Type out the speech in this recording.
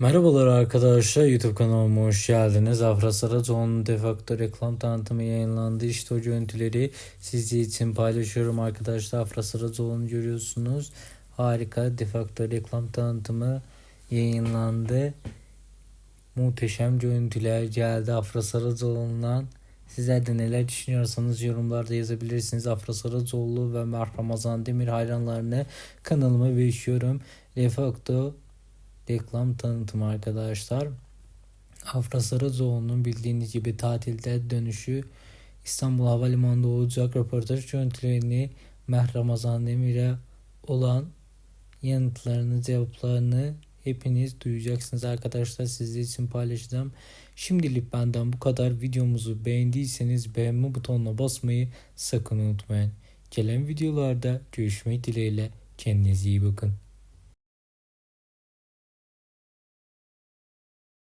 Merhabalar arkadaşlar YouTube kanalıma hoş geldiniz. Afra Saracoğlu'nun defakto reklam tanıtımı yayınlandı. İşte o görüntüleri sizler için paylaşıyorum arkadaşlar. Afra Saracoğlu'nu görüyorsunuz. Harika defakto reklam tanıtımı yayınlandı. Muhteşem görüntüler geldi Afra Saracoğlu'ndan. Sizler de neler düşünüyorsanız yorumlarda yazabilirsiniz. Afra Saracoğlu ve Mert Ramazan Demir hayranlarını kanalıma bekliyorum. Defakto reklam tanıtımı arkadaşlar. Afra Saracoğlu'nun bildiğiniz gibi tatilde dönüşü İstanbul Havalimanı'nda olacak röportaj görüntülerini Meh Ramazan Demir'e olan yanıtlarını, cevaplarını hepiniz duyacaksınız arkadaşlar. Sizler için paylaşacağım. Şimdilik benden bu kadar. Videomuzu beğendiyseniz beğenme butonuna basmayı sakın unutmayın. Gelen videolarda görüşmek dileğiyle. Kendinize iyi bakın.